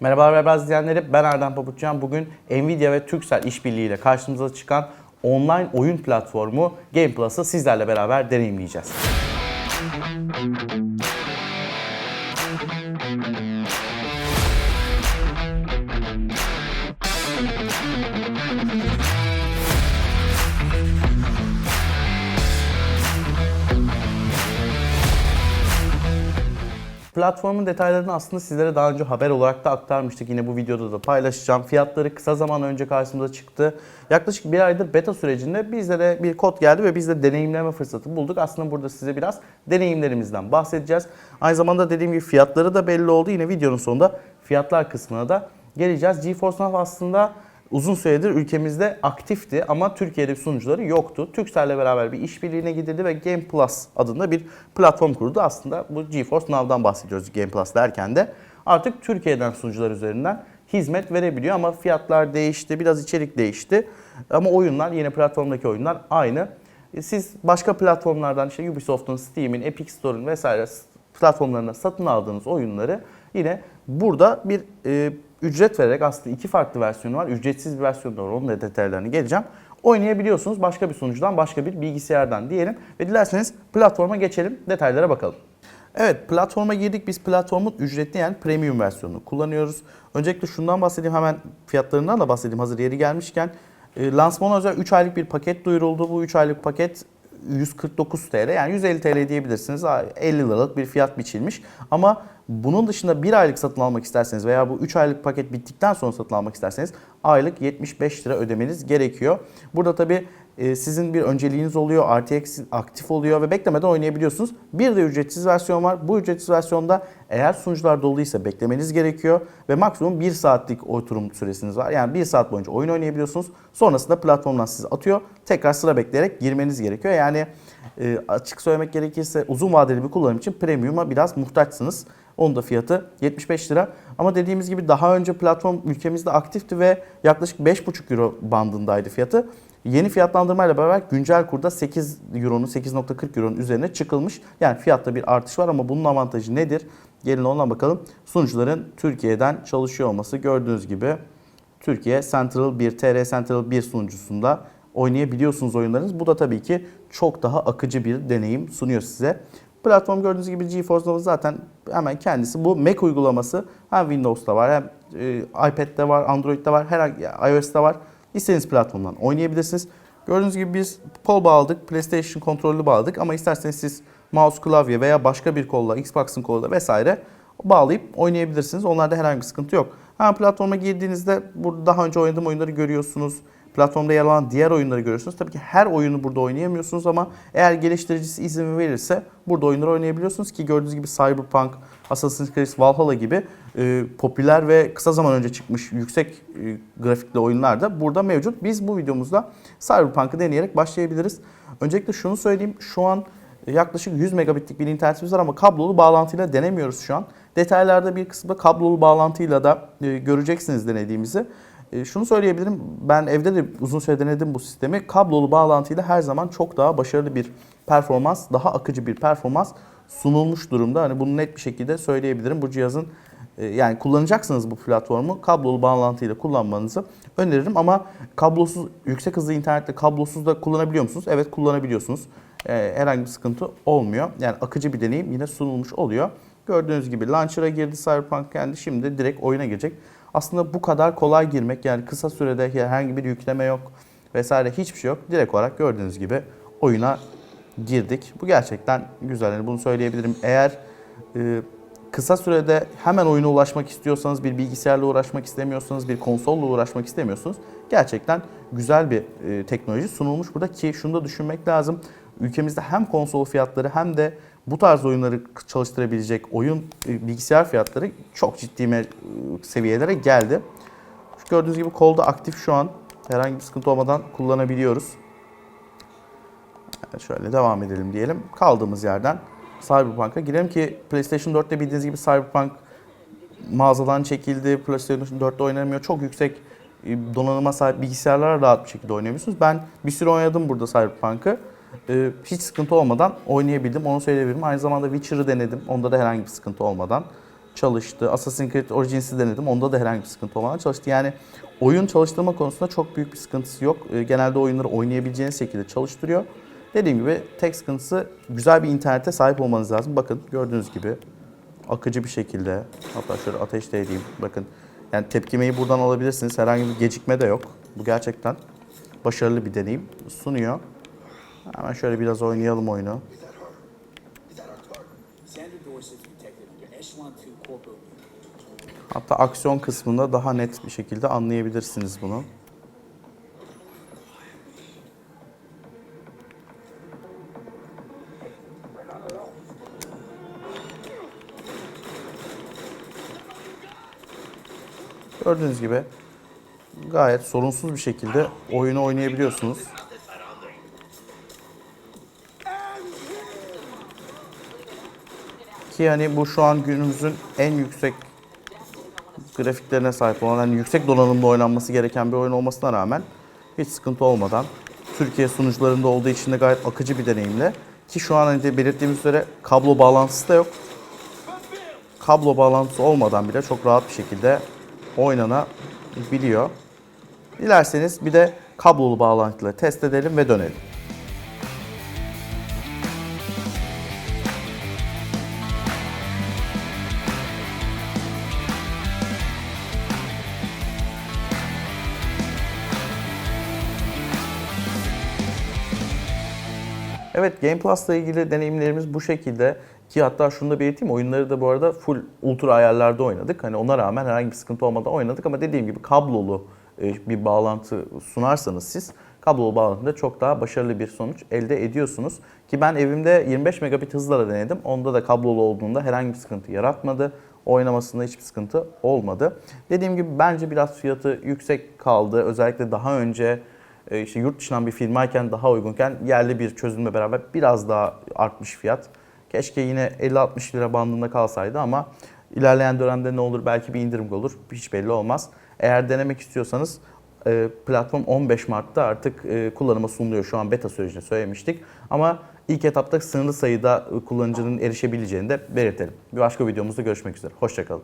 Merhaba Haber izleyenleri ben Erdem Pabuçcan. Bugün Nvidia ve Turkcell işbirliğiyle karşımıza çıkan online oyun platformu Game Plus'ı sizlerle beraber deneyimleyeceğiz. Platformun detaylarını aslında sizlere daha önce haber olarak da aktarmıştık. Yine bu videoda da paylaşacağım. Fiyatları kısa zaman önce karşımıza çıktı. Yaklaşık bir aydır beta sürecinde bizlere bir kod geldi ve biz de deneyimleme fırsatı bulduk. Aslında burada size biraz deneyimlerimizden bahsedeceğiz. Aynı zamanda dediğim gibi fiyatları da belli oldu. Yine videonun sonunda fiyatlar kısmına da geleceğiz. GeForce Now aslında uzun süredir ülkemizde aktifti ama Türkiye'de sunucuları yoktu. Turkcell'le beraber bir işbirliğine gidildi ve Game Plus adında bir platform kurdu. Aslında bu GeForce Now'dan bahsediyoruz Game Plus derken de. Artık Türkiye'den sunucular üzerinden hizmet verebiliyor ama fiyatlar değişti, biraz içerik değişti. Ama oyunlar, yine platformdaki oyunlar aynı. E, Siz başka platformlardan işte Ubisoft'un, Steam'in, Epic Store'un vesaire platformlarına satın aldığınız oyunları yine burada bir e, ücret vererek aslında iki farklı versiyonu var. Ücretsiz bir versiyonu da var. Onun da detaylarını geleceğim. Oynayabiliyorsunuz başka bir sunucudan, başka bir bilgisayardan diyelim. Ve dilerseniz platforma geçelim, detaylara bakalım. Evet, platforma girdik. Biz platformun ücretli yani premium versiyonunu kullanıyoruz. Öncelikle şundan bahsedeyim, hemen fiyatlarından da bahsedeyim hazır yeri gelmişken. E, lansmana özel 3 aylık bir paket duyuruldu. Bu 3 aylık paket 149 TL yani 150 TL diyebilirsiniz. 50 liralık bir fiyat biçilmiş. Ama bunun dışında bir aylık satın almak isterseniz veya bu 3 aylık paket bittikten sonra satın almak isterseniz aylık 75 lira ödemeniz gerekiyor. Burada tabi sizin bir önceliğiniz oluyor, RTX aktif oluyor ve beklemeden oynayabiliyorsunuz. Bir de ücretsiz versiyon var. Bu ücretsiz versiyonda eğer sunucular doluysa beklemeniz gerekiyor ve maksimum 1 saatlik oturum süresiniz var. Yani 1 saat boyunca oyun oynayabiliyorsunuz. Sonrasında platformdan sizi atıyor. Tekrar sıra bekleyerek girmeniz gerekiyor. Yani e, açık söylemek gerekirse uzun vadeli bir kullanım için premium'a biraz muhtaçsınız. Onun da fiyatı 75 lira. Ama dediğimiz gibi daha önce platform ülkemizde aktifti ve yaklaşık 5,5 euro bandındaydı fiyatı. Yeni fiyatlandırmayla beraber güncel kurda 8 euronun 8.40 euronun üzerine çıkılmış. Yani fiyatta bir artış var ama bunun avantajı nedir? Gelin ona bakalım. Sunucuların Türkiye'den çalışıyor olması gördüğünüz gibi Türkiye Central 1, TR Central 1 sunucusunda oynayabiliyorsunuz oyunlarınız. Bu da tabii ki çok daha akıcı bir deneyim sunuyor size. Platform gördüğünüz gibi GeForce Now zaten hemen kendisi. Bu Mac uygulaması hem Windows'ta var hem e, iPad'de var, Android'de var, herhangi iOS'ta var. İstediğiniz platformdan oynayabilirsiniz. Gördüğünüz gibi biz kol bağladık, PlayStation kontrolü bağladık ama isterseniz siz mouse, klavye veya başka bir kolla, Xbox'ın koluyla vesaire bağlayıp oynayabilirsiniz. Onlarda herhangi bir sıkıntı yok. Hemen platforma girdiğinizde burada daha önce oynadığım oyunları görüyorsunuz. Platformda yer alan diğer oyunları görüyorsunuz. Tabii ki her oyunu burada oynayamıyorsunuz ama eğer geliştiricisi izin verirse burada oyunları oynayabiliyorsunuz ki gördüğünüz gibi Cyberpunk, Assassin's Creed Valhalla gibi e, popüler ve kısa zaman önce çıkmış yüksek e, grafikli oyunlar da burada mevcut. Biz bu videomuzda Cyberpunk'ı deneyerek başlayabiliriz. Öncelikle şunu söyleyeyim. Şu an yaklaşık 100 megabitlik bir internetimiz var ama kablolu bağlantıyla denemiyoruz şu an. Detaylarda bir kısımda kablolu bağlantıyla da e, göreceksiniz denediğimizi. E, şunu söyleyebilirim. Ben evde de uzun süre denedim bu sistemi. Kablolu bağlantıyla her zaman çok daha başarılı bir performans, daha akıcı bir performans sunulmuş durumda. Hani bunu net bir şekilde söyleyebilirim. Bu cihazın e, yani kullanacaksınız bu platformu kablolu bağlantıyla kullanmanızı öneririm ama kablosuz yüksek hızlı internetle kablosuz da kullanabiliyor musunuz? Evet kullanabiliyorsunuz. E, herhangi bir sıkıntı olmuyor. Yani akıcı bir deneyim yine sunulmuş oluyor. Gördüğünüz gibi launcher'a girdi Cyberpunk kendi şimdi direkt oyuna girecek. Aslında bu kadar kolay girmek yani kısa sürede herhangi bir yükleme yok vesaire hiçbir şey yok. Direkt olarak gördüğünüz gibi oyuna girdik. Bu gerçekten güzel. Yani bunu söyleyebilirim. Eğer e, kısa sürede hemen oyuna ulaşmak istiyorsanız, bir bilgisayarla uğraşmak istemiyorsanız, bir konsolla uğraşmak istemiyorsunuz. Gerçekten güzel bir e, teknoloji sunulmuş burada ki şunu da düşünmek lazım. Ülkemizde hem konsol fiyatları hem de bu tarz oyunları çalıştırabilecek oyun e, bilgisayar fiyatları çok ciddi seviyelere geldi. Şu gördüğünüz gibi kolda aktif şu an. Herhangi bir sıkıntı olmadan kullanabiliyoruz. Şöyle devam edelim diyelim. Kaldığımız yerden Cyberpunk'a girelim ki PlayStation 4'te bildiğiniz gibi Cyberpunk mağazadan çekildi. PlayStation 4'te oynanamıyor. Çok yüksek e, donanıma sahip bilgisayarlara rahat bir şekilde oynayabiliyorsunuz. Ben bir süre oynadım burada Cyberpunk'ı. Ee, hiç sıkıntı olmadan oynayabildim. Onu söyleyebilirim. Aynı zamanda Witcher'ı denedim. Onda da herhangi bir sıkıntı olmadan çalıştı. Assassin's Creed Origins'i denedim. Onda da herhangi bir sıkıntı olmadan çalıştı. Yani oyun çalıştırma konusunda çok büyük bir sıkıntısı yok. Ee, Genelde oyunları oynayabileceğiniz şekilde çalıştırıyor. Dediğim gibi tek sıkıntısı güzel bir internete sahip olmanız lazım. Bakın gördüğünüz gibi akıcı bir şekilde hatta şöyle ateşte edeyim. Bakın yani tepkimeyi buradan alabilirsiniz. Herhangi bir gecikme de yok. Bu gerçekten başarılı bir deneyim sunuyor. Hemen şöyle biraz oynayalım oyunu. Sandra Dorsey, detective under Echelon 2 Corporal Unit. Hatta aksiyon kısmında daha net bir şekilde anlayabilirsiniz bunu. Gördüğünüz gibi gayet sorunsuz bir şekilde oyunu oynayabiliyorsunuz. Ki hani bu şu an günümüzün en yüksek grafiklerine sahip olan, hani yüksek donanımda oynanması gereken bir oyun olmasına rağmen hiç sıkıntı olmadan Türkiye sunucularında olduğu için de gayet akıcı bir deneyimle ki şu an hani belirttiğimiz üzere kablo bağlantısı da yok. Kablo bağlantısı olmadan bile çok rahat bir şekilde oynanabiliyor. Dilerseniz bir de kablolu bağlantıyla test edelim ve dönelim. Evet Game Plus'la ilgili deneyimlerimiz bu şekilde ki hatta şunu da belirteyim oyunları da bu arada full ultra ayarlarda oynadık. Hani ona rağmen herhangi bir sıkıntı olmadan oynadık ama dediğim gibi kablolu e, bir bağlantı sunarsanız siz kablolu bağlantıda çok daha başarılı bir sonuç elde ediyorsunuz. Ki ben evimde 25 megabit hızla denedim. Onda da kablolu olduğunda herhangi bir sıkıntı yaratmadı. Oynamasında hiçbir sıkıntı olmadı. Dediğim gibi bence biraz fiyatı yüksek kaldı. Özellikle daha önce işte yurt dışından bir firmayken daha uygunken yerli bir çözümle beraber biraz daha artmış fiyat. Keşke yine 50-60 lira bandında kalsaydı ama ilerleyen dönemde ne olur belki bir indirim olur hiç belli olmaz. Eğer denemek istiyorsanız e, platform 15 Mart'ta artık e, kullanıma sunuluyor. Şu an beta sürecini söylemiştik. Ama ilk etapta sınırlı sayıda e, kullanıcının erişebileceğini de belirtelim. Bir başka videomuzda görüşmek üzere. Hoşçakalın.